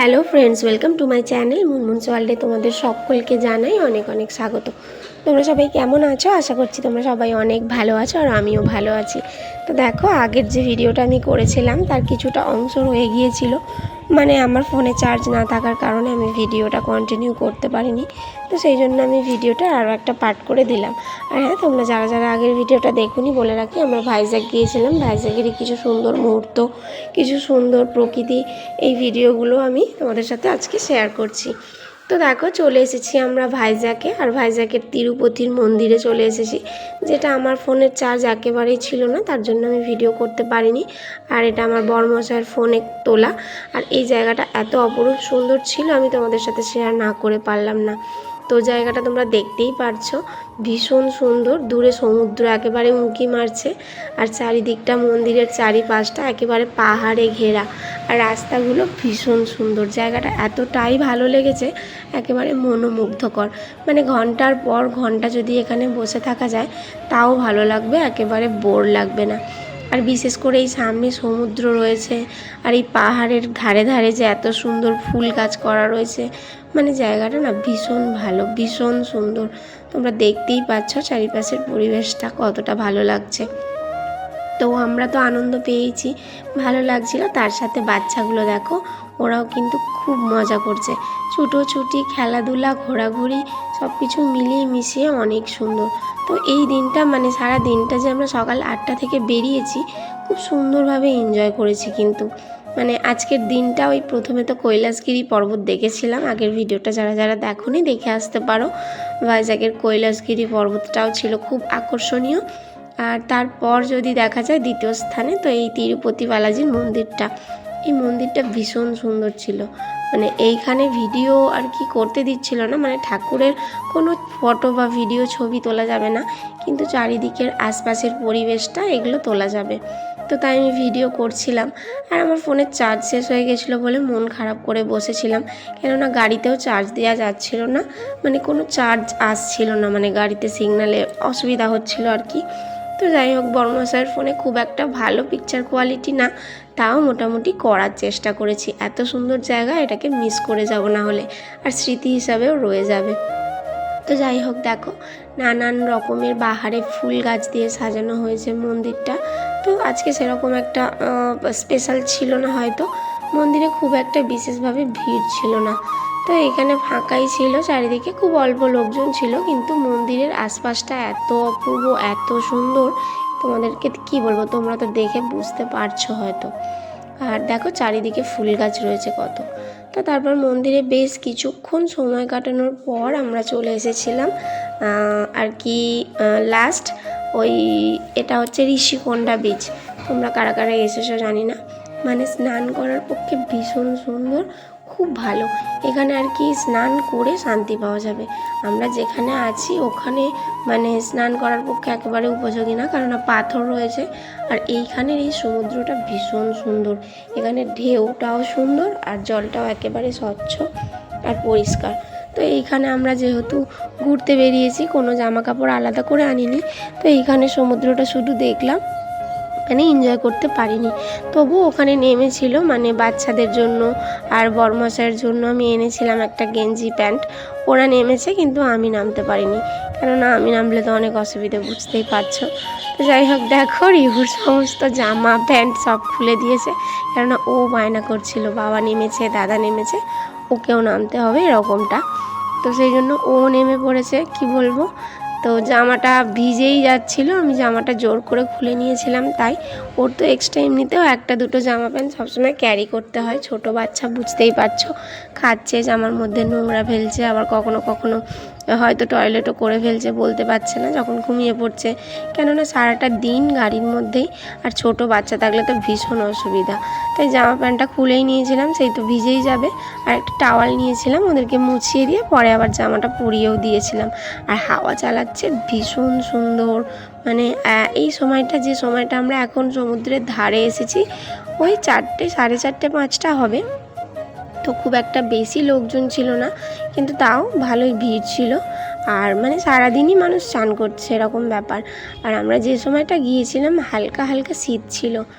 Hello friends, welcome to my channel Munmun ওয়ার্ল্ডে তোমাদের সকলকে জানাই অনেক অনেক স্বাগত। তোমরা সবাই কেমন আছো? আশা করছি তোমরা সবাই অনেক ভালো আছো আর আমিও ভালো আছি। তো দেখো, আগের যে ভিডিওটা আমি করেছিলাম, তার কিছুটা অংশ রয়ে গিয়েছিল। মানে আমার ফোনে চার্জ না থাকার কারণে আমি ভিডিওটা কন্টিনিউ করতে পারিনি। তো সেই জন্য আমি ভিডিওটা আরও একটা পার্ট করে দিলাম। আর হ্যাঁ তোমরা যারা যারা আগের ভিডিওটা দেখুনি, বলে রাখি, আমরা ভাইজ্যাগ গিয়েছিলাম। ভাইজ্যাগেরই কিছু সুন্দর মুহূর্ত, কিছু সুন্দর প্রকৃতি, এই ভিডিওগুলো আমি তোমাদের সাথে আজকে শেয়ার করছি। তো দেখো চলে এসেছি আমরা ভাইজাকে, আর ভাইজাকের তিরুপতির মন্দিরে চলে এসেছি। যেটা আমার ফোনের চার্জ একেবারেই ছিল না, তার জন্য আমি ভিডিও করতে পারিনি। আর এটা আমার বর্মশায়ের ফোনে তোলা। আর এই জায়গাটা এত অপরূপ সুন্দর ছিল, আমি তোমাদের সাথে শেয়ার না করে পারলাম না। তো জায়গাটা তোমরা দেখতেই পারছ। ভীষণ সুন্দর, দূরে সমুদ্র একেবারে উঁকি মারছে আর চারিদিকটা মন্দিরের চারিপাশটা একেবারে পাহাড়ে ঘেরা। আর রাস্তাগুলো ভীষণ সুন্দর, জায়গাটা এতটাই ভালো লেগেছে, একেবারে মনোমুগ্ধকর। মানে ঘণ্টার পর ঘণ্টা যদি এখানে বসে থাকা যায়, তাও ভালো লাগবে, একেবারে বোর লাগবে না। আর বিশেষ করে এই সামনে সমুদ্র রয়েছে আর এই পাহাড়ের ধারে ধারে যে এত সুন্দর ফুল গাছ করা রয়েছে মানে জায়গাটা না ভীষণ ভালো, ভীষণ সুন্দর। তোমরা দেখতেই পাচ্ছ চারিপাশের পরিবেশটা কতটা ভালো লাগছে। তো আমরা তো আনন্দ পেয়েছি, ভালো লাগছিল। তার সাথে বাচ্চাগুলো দেখো, ওরাও কিন্তু খুব মজা করছে। ছুটোছুটি, খেলাধুলা, ঘোরাঘুরি সব কিছু মিলিয়ে মিশিয়ে অনেক সুন্দর। তো এই দিনটা মানে সারা দিনটা যে আমরা সকাল আটটা থেকে বেরিয়েছি, খুব সুন্দরভাবে এনজয় করেছি কিন্তু। মানে আজকের দিনটা ওই প্রথমে তো কৈলাসগিরি পর্বত দেখেছিলাম, আগের ভিডিওটা যারা যারা দেখোনি দেখে আসতে পারো। ভাইজাগের কৈলাসগিরি পর্বতটাও ছিল খুব আকর্ষণীয়। আর তারপর যদি দেখা যায় দ্বিতীয় স্থানে, তো এই তিরুপতি বালাজির মন্দিরটা। এই মন্দিরটা ভীষণ সুন্দর ছিল। মানে এইখানে ভিডিও আর কি করতে দিচ্ছিল না। মানে ঠাকুরের কোনো ফটো বা ভিডিও ছবি তোলা যাবে না। কিন্তু চারিদিকের আশপাশের পরিবেশটা এগুলো তোলা যাবে। তো তাই আমি ভিডিও করছিলাম। আর আমার ফোনের চার্জ শেষ হয়ে গেছিল বলে মন খারাপ করে বসেছিলাম। কেননা গাড়িতেও চার্জ দেওয়া যাচ্ছিল না। মানে কোনো চার্জ আসছিল না। মানে গাড়িতে সিগনালে অসুবিধা হচ্ছিল আর কি। তো যাই হোক বর্মশাইয়ের ফোনে খুব একটা ভালো পিকচার কোয়ালিটি না, তাও মোটামুটি করার চেষ্টা করেছি। এত সুন্দর জায়গা, এটাকে মিস করে যাব না হলে, আর স্মৃতি হিসাবেও রয়ে যাবে। তো যাই হোক, দেখো, নানান রকমের বাহারে ফুল গাছ দিয়ে সাজানো হয়েছে মন্দিরটা। তো আজকে সেরকম একটা স্পেশাল ছিল না হয়তো। মন্দিরে খুব একটা বিশেষভাবে ভিড় ছিল না। তো এখানে ফাঁকাই ছিল, চারিদিকে খুব অল্প লোকজন ছিল, কিন্তু মন্দিরের আশপাশটা এত অপূর্ব, এত সুন্দর, তোমাদেরকে কি বলব, তোমরা তো দেখে বুঝতে পারছ হয়তো। আর দেখো চারিদিকে ফুল গাছ রয়েছে কত। তো তারপর মন্দিরে বেশ কিছুক্ষণ সময় কাটানোর পর আমরা চলে এসেছিলাম আর কি লাস্ট ওই, এটা হচ্ছে ঋষিকোণ্ডা বীচ তোমরা কারা কারা এসেছ জানি না। মানে স্নান করার পক্ষে ভীষণ সুন্দর খুব ভালো। এখানে আর কি স্নান করে শান্তি পাওয়া যাবে। আমরা যেখানে আছি ওখানে মানে স্নান করার পক্ষে একেবারে উপযোগী না, কেননা পাথর রয়েছে। আর এইখানের এই সমুদ্রটা ভীষণ সুন্দর। এখানে ঢেউটাও সুন্দর আর জলটাও একেবারে স্বচ্ছ আর পরিষ্কার। তো এইখানে আমরা যেহেতু ঘুরতে বেরিয়েছি, কোনো জামা কাপড় আলাদা করে আনিনি, তো এইখানে সমুদ্রটা শুধু দেখলাম। মানে এনজয় করতে পারিনি। তবু ওখানে নেমেছিল মানে বাচ্চাদের জন্য আর বরমশাইয়ের জন্য আমি এনেছিলাম একটা গেঞ্জি প্যান্ট। ওরা নেমেছে কিন্তু আমি নামতে পারিনি। কেননা আমি নামলে তো অনেক অসুবিধা, বুঝতেই পারছ। তো যাই হোক, দেখো রিহুর সমস্ত জামা, প্যান্ট সব খুলে দিয়েছে। কেননা ও বায়না করছিল, বাবা নেমেছে, দাদা নেমেছে, ওকেও নামতে হবে এরকমটা। তো সেই জন্য ও নেমে পড়েছে, কি বলব? তো জামাটা ভিজেই যাচ্ছিল, আমি জামাটা জোর করে খুলে নিয়েছিলাম, তাই ওর তো এক্সট্রা এমনিতেও একটা দুটো জামা প্যান্ট সবসময় ক্যারি করতে হয়, ছোট বাচ্চা বুঝতেই পারছ, খাচ্ছে, জামার মধ্যে নোংরা ফেলছে, আবার কখনো কখনো হয়তো টয়লেটও করে ফেলছে, বলতে পারছে না, যখন ঘুমিয়ে পড়ছে। কেননা সারাটা দিন গাড়ির মধ্যেই, আর ছোট বাচ্চা থাকলে তো ভীষণ অসুবিধা। তাই জামা প্যান্টটা খুলেই নিয়েছিলাম, সেই তো ভিজেই যাবে। আর একটা টাওয়াল নিয়েছিলাম, ওদেরকে মুছিয়ে দিয়ে পরে আবার জামাটা পরিয়েও দিয়েছিলাম। আর হাওয়া চালাচ্ছে ভীষণ সুন্দর। মানে এই সময়টা, যে সময়টা আমরা এখন সমুদ্রের ধারে এসেছি, ওই চারটে, সাড়ে চারটে, পাঁচটা হবে। তো খুব একটা বেশি লোকজন ছিল না, কিন্তু তাও ভালোই ভিড় ছিল। আর মানে সারাদিনই মানুষ চান করছে এরকম ব্যাপার। আর আমরা যে সময়টা গিয়েছিলাম, হালকা হালকা শীত ছিল।